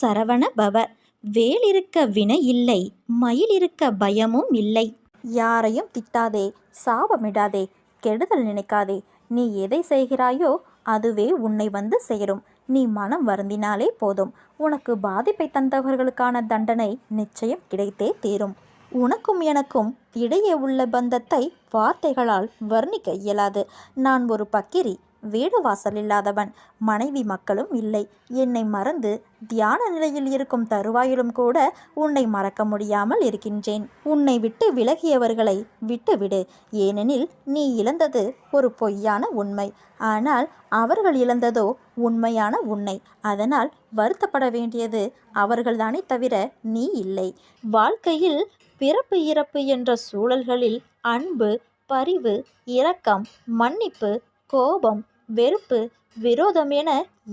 சரவண பவ. வேல் இருக்க வினை இல்லை மயில் இருக்க பயமும் இல்லை. யாரையும் திட்டாதே சாபமிடாதே கெடுதல் நினைக்காதே. நீ எதை செய்கிறாயோ அதுவே உன்னை வந்து சேரும். நீ மனம் வருந்தினாலே போதும். உனக்கு பாதிப்பை தந்தவர்களுக்கான தண்டனை நிச்சயம் கிடைத்தே தீரும். உனக்கும் எனக்கும் இடையே உள்ள பந்தத்தை வார்த்தைகளால் வர்ணிக்க இயலாது. நான் ஒரு பக்கிரி வீடு வாசல் இல்லாதவன் மனைவி மக்களும் இல்லை. என்னை மறந்து தியான நிலையில் இருக்கும் தருவாயிலும் கூட உன்னை மறக்க முடியாமல் இருக்கின்றேன். உன்னை விட்டு விலகியவர்களை விட்டுவிடு. ஏனெனில் நீ இழந்தது ஒரு பொய்யான உண்மை. ஆனால் அவர்கள் இழந்ததோ உண்மையான உன்னை. அதனால் வருத்தப்பட வேண்டியது அவர்கள்தானே தவிர நீ இல்லை. வாழ்க்கையில் பிறப்பு இறப்பு என்ற சூழல்களில் அன்பு பரிவு இரக்கம் மன்னிப்பு கோபம் வெறுப்பு விரோதம் என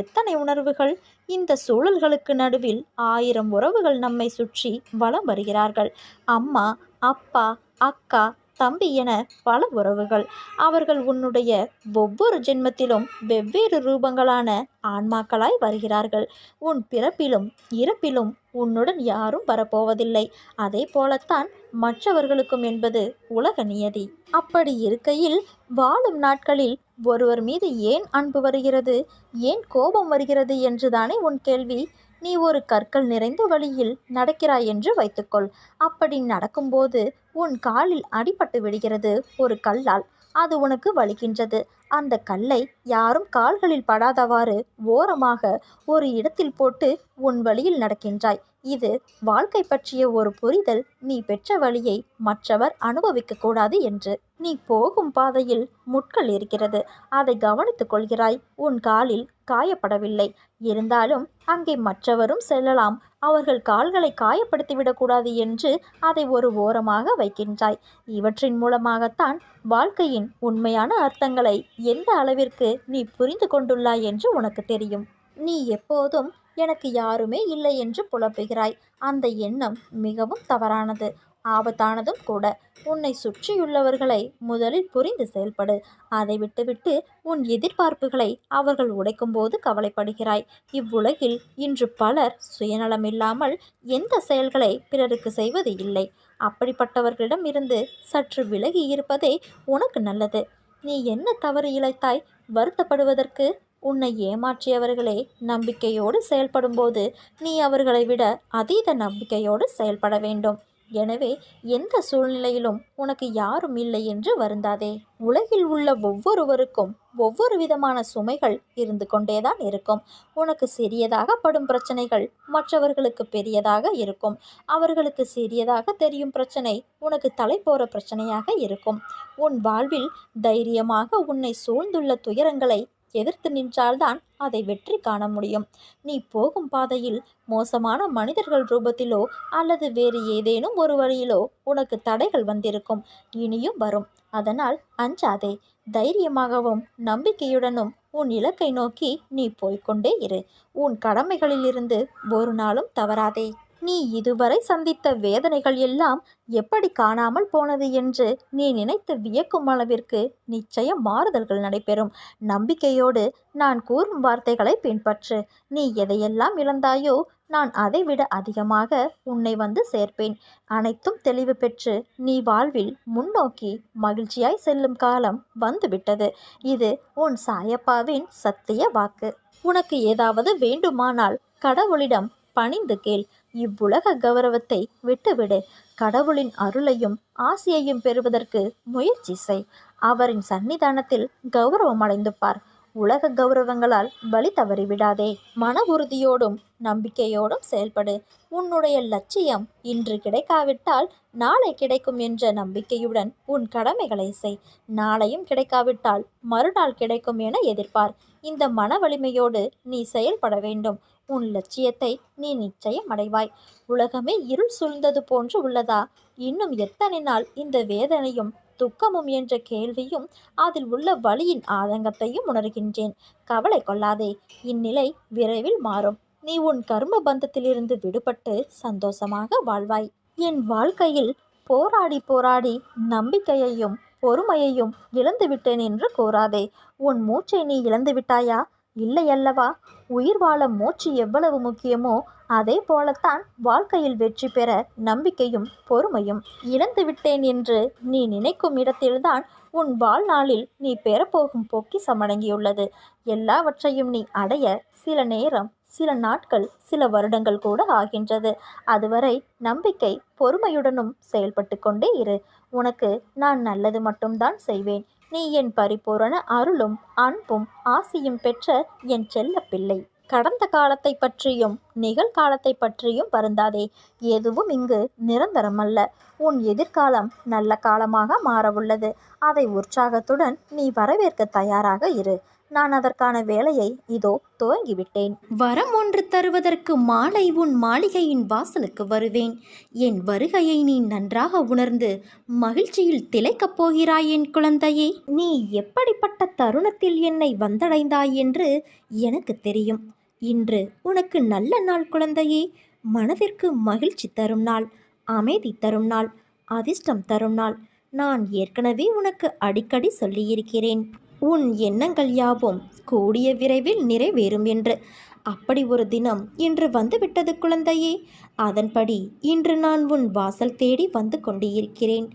எத்தனை உணர்வுகள். இந்த சூழல்களுக்கு நடுவில் ஆயிரம் உறவுகள் நம்மை சுற்றி வலம் வருகிறார்கள். அம்மா அப்பா அக்கா தம்பி என பல உறவுகள். அவர்கள் உன்னுடைய ஒவ்வொரு ஜென்மத்திலும் வெவ்வேறு ரூபங்களான ஆன்மாக்களாய் வருகிறார்கள். உன் பிறப்பிலும் இறப்பிலும் உன்னுடன் யாரும் வரப்போவதில்லை. அதே போலத்தான் மற்றவர்களுக்கும் என்பது உலக நியதி. அப்படி இருக்கையில் வாழும் நாட்களில் ஒருவர் மீது ஏன் அன்பு வருகிறது? ஏன் கோபம் வருகிறது என்றுதானே உன் கேள்வி. நீ ஒரு கற்கள் நிறைந்த வழியில் நடக்கிறாய் என்று வைத்துக்கொள். அப்படி நடக்கும்போது உன் காலில் அடிபட்டு விடுகிறது ஒரு கல்லால். அது உனக்கு வலிக்கின்றது. அந்த கல்லை யாரும் கால்களில் படாதவாறு ஓரமாக ஒரு இடத்தில் போட்டு உன் வழியில் நடக்கின்றாய். இது வாழ்க்கை பற்றிய ஒரு புரிதல். நீ பெற்ற வழியை மற்றவர் அனுபவிக்க கூடாது என்று. நீ போகும் பாதையில் முட்கள் இருக்கிறது அதை கவனித்துக் கொள்கிறாய். உன் காலில் காயப்படவில்லை. இருந்தாலும் அங்கே மற்றவரும் செல்லலாம். அவர்கள் கால்களை காயப்படுத்திவிடக்கூடாது என்று அதை ஒரு ஓரமாக வைக்கின்றாய். இவற்றின் மூலமாகத்தான் வாழ்க்கையின் உண்மையான அர்த்தங்களை எந்த அளவிற்கு நீ புரிந்து கொண்டுள்ளாய் என்று உனக்கு தெரியும். நீ எப்போதும் எனக்கு யாருமே இல்லை என்று புலப்புகிறாய் அந்த எண்ணம் மிகவும் தவறானது. ஆபத்தானதும் கூட. உன்னை சுற்றியுள்ளவர்களை முதலில் புரிந்து செயல்படு. அதை விட்டுவிட்டு உன் எதிர்பார்ப்புகளை அவர்கள் உடைக்கும்போது கவலைப்படுகிறாய். இவ்வுலகில் இன்று பலர் சுயநலமில்லாமல் எந்த செயல்களை பிறருக்கு செய்வது இல்லை. அப்படிப்பட்டவர்களிடம் இருந்து சற்று விலகி இருப்பதே உனக்கு நல்லது. நீ என்ன தவறு இழைத்தாய்? வருத்தப்படுவதற்கு உன்னை ஏமாற்றியவர்களே நம்பிக்கையோடு செயல்படும்போது நீ அவர்களை விட அதீத நம்பிக்கையோடு செயல்பட வேண்டும். எனவே எந்த சூழ்நிலையிலும் உனக்கு யாரும் இல்லை என்று வருந்தாதே. உலகில் உள்ள ஒவ்வொருவருக்கும் ஒவ்வொரு விதமான சுமைகள் இருந்து கொண்டேதான் இருக்கும். உனக்கு சிறியதாக படும் பிரச்சனைகள் மற்றவர்களுக்கு பெரியதாக இருக்கும். அவர்களுக்கு சிறியதாக தெரியும் பிரச்சனை உனக்கு தலை போற பிரச்சனையாக இருக்கும். உன் வாழ்வில் தைரியமாக உன்னை சூழ்ந்துள்ள துயரங்களை எதிர்த்து நின்றால்தான் அதை வெற்றி காண முடியும். நீ போகும் பாதையில் மோசமான மனிதர்கள் ரூபத்திலோ அல்லது வேறு ஏதேனும் ஒரு வழியிலோ உனக்கு தடைகள் வந்திருக்கும். இனியும் வரும். அதனால் அஞ்சாதே. தைரியமாகவும் நம்பிக்கையுடனும் உன் இலக்கை நோக்கி நீ போய்க்கொண்டே இரு. உன் கடமைகளிலிருந்து ஒரு நாளும் தவறாதே. நீ இதுவரை சந்தித்த வேதனைகள் எல்லாம் எப்படி காணாமல் போனது என்று நீ நினைத்து வியக்கும் அளவிற்கு நிச்சயம் மாறுதல்கள் நடைபெறும். நம்பிக்கையோடு நான் கூறும் வார்த்தைகளை பின்பற்று. நீ எதையெல்லாம் இழந்தாயோ நான் அதைவிட அதிகமாக உன்னை வந்து சேர்ப்பேன். அனைத்தும் தெளிவு பெற்று நீ வாழ்வில் முன்னோக்கி மகிழ்ச்சியாய் செல்லும் காலம் வந்துவிட்டது. இது உன் சாயப்பாவின் சத்திய வாக்கு. உனக்கு ஏதாவது வேண்டுமானால் கடவுளிடம் பணிந்து கேள். இவ்வுலக கௌரவத்தை விட்டுவிடு. கடவுளின் அருளையும் ஆசையையும் பெறுவதற்கு முயற்சி செய். அவரின் சன்னிதானத்தில் கௌரவம் அடைந்து பார் உலக கௌரவங்களால் வழி தவறிவிடாதே. மன உறுதியோடும் நம்பிக்கையோடும் செயல்படு. உன்னுடைய லட்சியம் இன்று கிடைக்காவிட்டால் நாளை கிடைக்கும் என்ற நம்பிக்கையுடன் உன் கடமைகளை செய். நாளையும் கிடைக்காவிட்டால் மறுநாள் கிடைக்கும் என எதிர்பார். இந்த மன வலிமையோடு நீ செயல்பட வேண்டும். உன் லட்சியத்தை நீ நிச்சயம் அடைவாய் உலகமே இருள் சூழ்ந்தது போன்று உள்ளதா? இன்னும் எத்தனை நாள் இந்த வேதனையும் துக்கமும் என்ற கேள்வியும் அதில் உள்ள வழியின் ஆதங்கத்தையும் உணர்கின்றேன். கவலை கொள்ளாதே இந்நிலை விரைவில் மாறும். நீ உன் கர்ம பந்தத்திலிருந்து விடுபட்டு சந்தோஷமாக வாழ்வாய். என் வாழ்க்கையில் போராடி போராடி நம்பிக்கையையும் பொறுமையையும் இழந்துவிட்டேன் என்று கூறாதே. உன் மூச்சை நீ இழந்துவிட்டாயா? இல்லை அல்லவா உயிர் வாழ மூச்சு எவ்வளவு முக்கியமோ அதே போலத்தான் வாழ்க்கையில் வெற்றி பெற நம்பிக்கையும் பொறுமையும் இழந்து விட்டேன் என்று நீ நினைக்கும் இடத்தில்தான் உன் வாழ்நாளில் நீ பெறப்போகும் போக்கி அடங்கியுள்ளது. எல்லாவற்றையும் நீ அடைய சில நேரம் சில நாட்கள் சில வருடங்கள் கூட ஆகின்றது. அதுவரை நம்பிக்கை பொறுமையுடனும் செயல்பட்டு கொண்டே இரு. உனக்கு நான் நல்லது மட்டும்தான் செய்வேன். நீ என் பரிபூரண அருளும் அன்பும் ஆசியும் பெற்ற என் செல்ல பிள்ளை. கடந்த காலத்தை பற்றியும் நிகழ்காலத்தை பற்றியும் வருந்தாதே. எதுவும் இங்கு நிரந்தரமல்ல. உன் எதிர்காலம் நல்ல காலமாக மாறவுள்ளது. அதை உற்சாகத்துடன் நீ வரவேற்க தயாராக இரு. நான் அதற்கான வேலையை இதோ துவங்கிவிட்டேன். வரம் ஒன்று தருவதற்கு மாலை உன் மாளிகையின் வாசலுக்கு வருவேன். என் வருகையை நீ நன்றாக உணர்ந்து மகிழ்ச்சியில் திளைக்கப் போகிறாய் என் குழந்தையே. நீ எப்படிப்பட்ட தருணத்தில் என்னை வந்தடைந்தாய் என்று எனக்கு தெரியும். இன்று உனக்கு நல்ல நாள் குழந்தையே. மனதிற்கு மகிழ்ச்சி தரும் நாள் அமைதி தரும் நாள் அதிர்ஷ்டம் தரும் நாள். நான் ஏற்கனவே உனக்கு அடிக்கடி சொல்லியிருக்கிறேன். உன் எண்ணங்கள் யாவும் கூடிய விரைவில் நிறைவேறும் என்று. அப்படி ஒரு தினம் இன்று வந்துவிட்டது குழந்தையே. அதன்படி இன்று நான் உன் வாசல் தேடி வந்து கொண்டிருக்கிறேன்.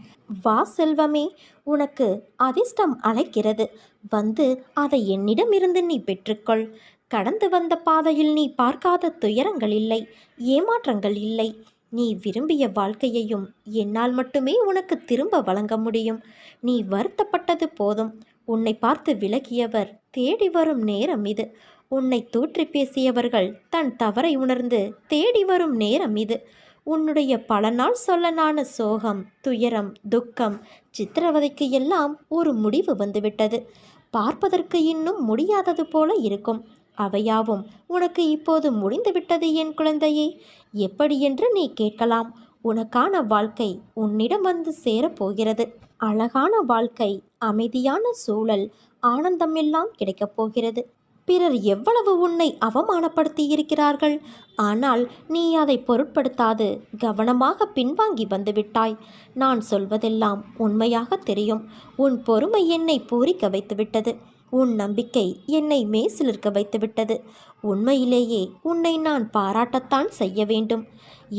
வா செல்வமே உனக்கு அதிர்ஷ்டம் அழைக்கிறது வந்து அதை என்னிடமிருந்து நீ பெற்றுக்கொள். கடந்து வந்த பாதையில் நீ பார்க்காத துயரங்கள் இல்லை ஏமாற்றங்கள் இல்லை. நீ விரும்பிய வாழ்க்கையையும் என்னால் மட்டுமே உனக்கு திரும்ப வழங்க முடியும். நீ வருத்தப்பட்டது போதும். உன்னை பார்த்து விலகியவர் தேடி வரும் நேரம் இது. உன்னை தூற்றி பேசியவர்கள் தன் தவறை உணர்ந்து தேடி வரும் நேரம் இது. உன்னுடைய பல நாள் சொல்லனான சோகம் துயரம் துக்கம் சித்திரவதைக்கு எல்லாம் ஒரு முடிவு வந்துவிட்டது. பார்ப்பதற்கு இன்னும் முடியாதது போல இருக்கும். அவையாவும் உனக்கு இப்போது முடிந்துவிட்டது என் குழந்தையே. எப்படி என்று நீ கேட்கலாம். உனக்கான வாழ்க்கை உன்னிடம் வந்து சேரப்போகிறது அழகான வாழ்க்கை அமைதியான சூழல் ஆனந்தம் எல்லாம் கிடைக்கப் போகிறது. பிறர் எவ்வளவு உன்னை அவமானப்படுத்தி இருக்கிறார்கள் ஆனால் நீ அதை பொருட்படுத்தாது கவனமாக பின்வாங்கி வந்துவிட்டாய். நான் சொல்வதெல்லாம் உண்மையாக தெரியும். உன் பொறுமை என்னை பூரிக்க வைத்துவிட்டது. உன் நம்பிக்கை என்னை மேசிலிருக்க வைத்துவிட்டது. உண்மையிலேயே உன்னை நான் பாராட்டத்தான் செய்ய வேண்டும்.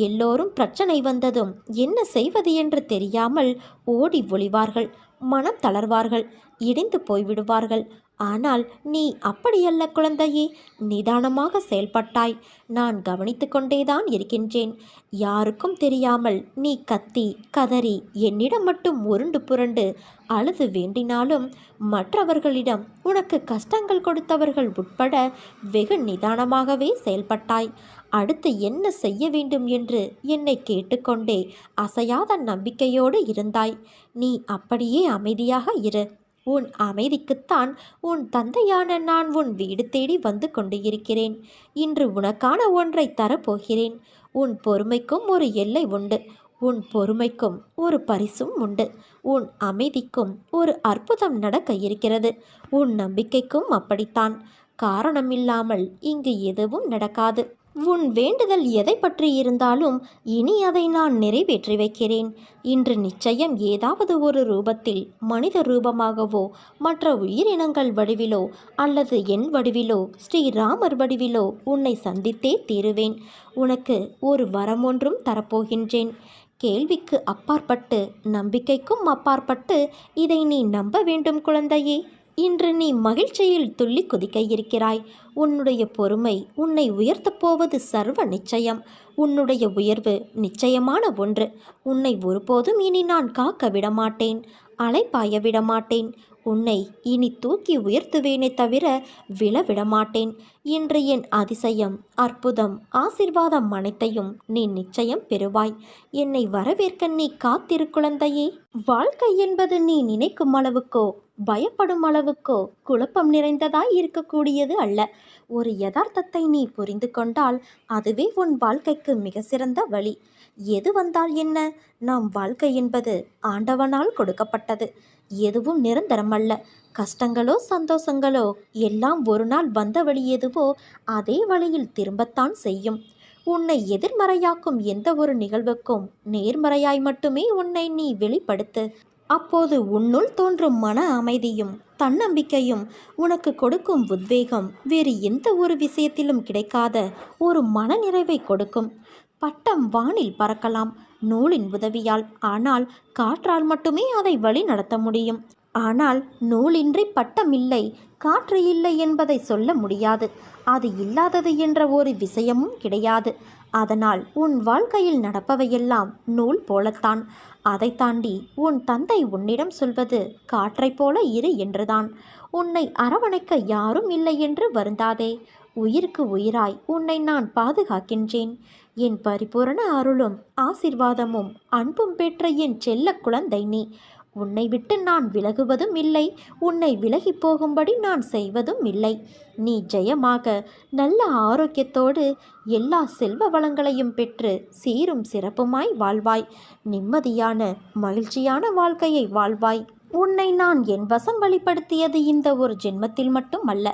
எல்லோரும் பிரச்சனை வந்ததும் என்ன செய்வது என்று தெரியாமல் ஓடி ஒளிவார்கள். மனம் தளர்வார்கள் இடிந்து போய்விடுவார்கள். ஆனால் நீ அப்படியல்ல குழந்தையே நிதானமாக செயல்பட்டாய். நான் கவனித்து கொண்டேதான் இருக்கின்றேன். யாருக்கும் தெரியாமல் நீ கத்தி கதறி என்னிடம் மட்டும் உருண்டு புரண்டு அழுது வேண்டினாலும் மற்றவர்களிடம் உனக்கு கஷ்டங்கள் கொடுத்தவர்கள் உட்பட வெகு நிதானமாகவே செயல்பட்டாய். அடுத்து என்ன செய்ய வேண்டும் என்று என்னை கேட்டுக்கொண்டே அசையாத நம்பிக்கையோடு இருந்தாய். நீ அப்படியே அமைதியாக இரு. உன் அமைதிக்குத்தான் உன் தந்தையான நான் உன் வீடு தேடி வந்து கொண்டு இருக்கிறேன் இன்று உனக்கான ஒன்றை தரப்போகிறேன். உன் பொறுமைக்கும் ஒரு எல்லை உண்டு. உன் பொறுமைக்கும் ஒரு பரிசும் உண்டு. உன் அமைதிக்கும் ஒரு அற்புதம் நடக்க இருக்கிறது. உன் நம்பிக்கைக்கும் அப்படித்தான். காரணமில்லாமல் இங்கு எதுவும் நடக்காது. உன் வேண்டுதல் எதை பற்றி இருந்தாலும் இனி அதை நான் நிறைவேற்றி வைக்கிறேன். இன்று நிச்சயம் ஏதாவது ஒரு ரூபத்தில் மனித ரூபமாகவோ மற்ற உயிரினங்கள் வடிவிலோ அல்லது என் வடிவிலோ ஸ்ரீராமர் வடிவிலோ உன்னை சந்தித்தே தீருவேன். உனக்கு ஒரு வரம் ஒன்றும் தரப்போகின்றேன். கேள்விக்கு அப்பாற்பட்டு நம்பிக்கைக்கும் அப்பாற்பட்டு இதை நீ நம்ப வேண்டும் குழந்தையே. இன்று நீ மகிழ்ச்சியில் துள்ளி குதிக்க இருக்கிறாய். உன்னுடைய பொறுமை உன்னை உயர்த்தப் போவது சர்வ நிச்சயம். உன்னுடைய உயர்வு நிச்சயமான ஒன்று. உன்னை ஒருபோதும் இனி நான் காக்க விடமாட்டேன். அலைப்பாய விடமாட்டேன். உன்னை இனி தூக்கி உயர்த்துவேனே தவிர விழ விடமாட்டேன். இன்று என் அதிசயம் அற்புதம் ஆசிர்வாதம் அனைத்தையும் நீ நிச்சயம் பெறுவாய். என்னை வரவேற்க நீ காத்திரு குழந்தையே. வாழ்க்கை என்பது நீ நினைக்கும் அளவுக்கோ பயப்படும் அளவுக்கோ குழப்பம் நிறைந்ததாய் இருக்கக்கூடியது அல்ல. ஒரு யதார்த்தத்தை நீ புரிந்து கொண்டால் அதுவே உன் வாழ்க்கைக்கு மிக சிறந்த வழி. எது வந்தால் என்ன? நம் வாழ்க்கை என்பது ஆண்டவனால் கொடுக்கப்பட்டது. எதுவும் நிரந்தரமல்ல கஷ்டங்களோ சந்தோஷங்களோ எல்லாம் ஒரு நாள் வந்த வழி எதுவோ அதே வழியில் திரும்பத்தான் செய்யும். உன்னை எதிர்மறையாக்கும் எந்த ஒரு நிகழ்வுக்கும் நேர்மறையாய் மட்டுமே உன்னை நீ வெளிப்படுத்து. அப்போது உன்னுள் தோன்றும் மன அமைதியும் தன்னம்பிக்கையும் உனக்கு கொடுக்கும் உத்வேகம் வேறு எந்த ஒரு விஷயத்திலும் கிடைக்காத ஒரு மனநிறைவை கொடுக்கும். பட்டம் வானில் பறக்கலாம் நூலின் உதவியால் ஆனால் காற்றால் மட்டுமே அதை வழி நடத்த முடியும். ஆனால் நூலின்றி பட்டம் இல்லை காற்று இல்லை என்பதை சொல்ல முடியாது. அது இல்லாதது என்ற ஒரு விஷயமும் கிடையாது. அதனால் உன் வாழ்க்கையில் நடப்பவையெல்லாம் நூல் போலத்தான். அதை தாண்டி உன் தந்தை உன்னிடம் சொல்வது காற்றைப் போல இரு என்றுதான். உன்னை அரவணைக்க யாரும் இல்லை என்று வருந்தாதே. உயிருக்கு உயிராய் உன்னை நான் பாதுகாக்கின்றேன். என் பரிபூரண அருளும் ஆசிர்வாதமும் அன்பும் பெற்ற என் செல்ல குழந்தை நீ. உன்னை விட்டு நான் விலகுவதும் இல்லை. உன்னை விலகி போகும்படி நான் செய்வதும் இல்லை. நீ ஜெயமாக நல்ல ஆரோக்கியத்தோடு எல்லா செல்வ வளங்களையும் பெற்று சீரும் சிறப்புமாய் வாழ்வாய். நிம்மதியான மகிழ்ச்சியான வாழ்க்கையை வாழ்வாய். உன்னை நான் என் வசம் வழிப்படுத்தியது இந்த ஒரு ஜென்மத்தில் மட்டும் அல்ல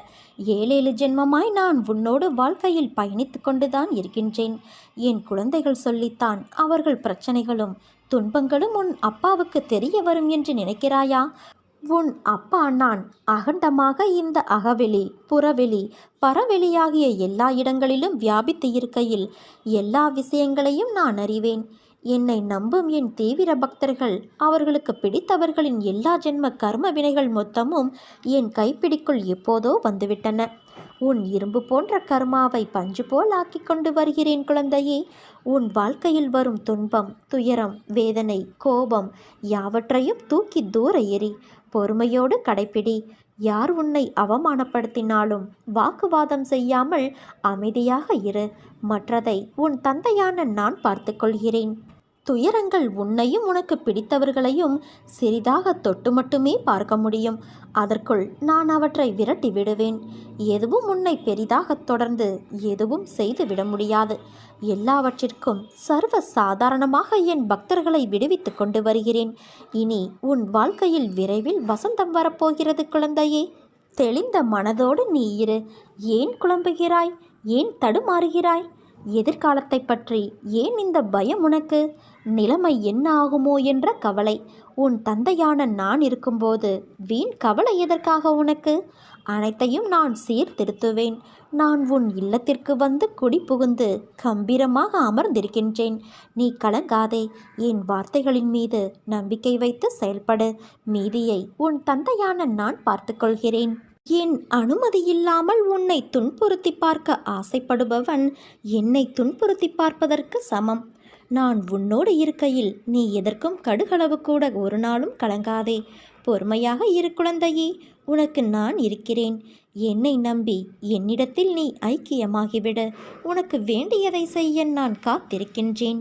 ஏழேழு ஜென்மமாய் நான் உன்னோடு வாழ்க்கையில் பயணித்து கொண்டுதான் இருக்கின்றேன். என் குழந்தைகள் சொல்லித்தான் அவர்கள் பிரச்சனைகளும் துன்பங்களும் உன் அப்பாவுக்கு தெரிய வரும் என்று நினைக்கிறாயா? உன் அப்பா நான் அகண்டமாக இந்த அகவெளி புறவெளி பரவெளியாகிய எல்லா இடங்களிலும் வியாபித்து இருக்கையில் எல்லா விஷயங்களையும் நான் அறிவேன். என்னை நம்பும் என் தீவிர பக்தர்கள் அவர்களுக்கு பிடித்தவர்களின் எல்லா ஜென்ம கர்ம வினைகள் மொத்தமும் என் கைப்பிடிக்குள் எப்போதோ வந்துவிட்டன. உன் இரும்பு போன்ற கர்மாவை பஞ்சு போல் ஆக்கி கொண்டு வருகிறேன் குழந்தையே. உன் வாழ்க்கையில் வரும் துன்பம் துயரம் வேதனை கோபம் யாவற்றையும் தூக்கி தூர எறி பொறுமையோடு கடைப்பிடி. யார் உன்னை அவமானப்படுத்தினாலும் வாக்குவாதம் செய்யாமல் அமைதியாக இரு. மற்றதை உன் தந்தையான நான் பார்த்துக்கொள்கிறேன் துயரங்கள் உன்னையும் உனக்கு பிடித்தவர்களையும் சிறிதாக தொட்டு மட்டுமே பார்க்க முடியும். அதற்குள் நான் அவற்றை விரட்டி விடுவேன். எதுவும் உன்னை பெரிதாக தொடர்ந்து எதுவும் செய்து விட முடியாது. எல்லாவற்றிற்கும் சர்வ சாதாரணமாக என் பக்தர்களை விடுவித்து கொண்டு வருகிறேன். இனி உன் வாழ்க்கையில் விரைவில் வசந்தம் வரப்போகிறது குழந்தையே. தெளிந்த மனதோடு நீ இரு. ஏன் குழம்புகிறாய்? ஏன் தடுமாறுகிறாய்? எதிர்காலத்தை பற்றி ஏன் இந்த பயம் உனக்கு? நிலைமை என்ன ஆகுமோ என்ற கவலை. உன் தந்தையான நான் இருக்கும்போது வீண் கவலை எதற்காக உனக்கு? அனைத்தையும் நான் சீர்திருத்துவேன். நான் உன் இல்லத்திற்கு வந்து குடி புகுந்து கம்பீரமாக அமர்ந்திருக்கின்றேன். நீ கலங்காதே. என் வார்த்தைகளின் மீது நம்பிக்கை வைத்து செயல்படு. மீதியை உன் தந்தையான நான் பார்த்துக்கொள்கிறேன். என் அனுமதி இல்லாமல் உன்னை துன்புறுத்தி பார்க்க ஆசைப்படுபவன் என்னை துன்புறுத்தி பார்ப்பதற்கு சமம். நான் உன்னோடு இருக்கையில் நீ எதற்கும் கடுகளவு கூட ஒரு நாளும் கலங்காதே. பொறுமையாக இரு குழந்தையே உனக்கு நான் இருக்கிறேன். என்னை நம்பி என்னிடத்தில் நீ ஐக்கியமாகிவிடு. உனக்கு வேண்டியதை செய்ய நான் காத்திருக்கின்றேன்.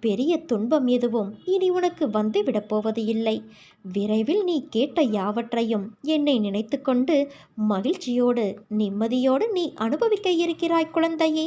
பெரிய துன்பம் எதுவும் இனி உனக்கு வந்து விடப்போவது இல்லை. விரைவில் நீ கேட்ட யாவற்றையும் என்னை நினைத்துக்கொண்டு மகிழ்ச்சியோடு நிம்மதியோடு நீ அனுபவிக்க இருக்கிறாய் குழந்தையே.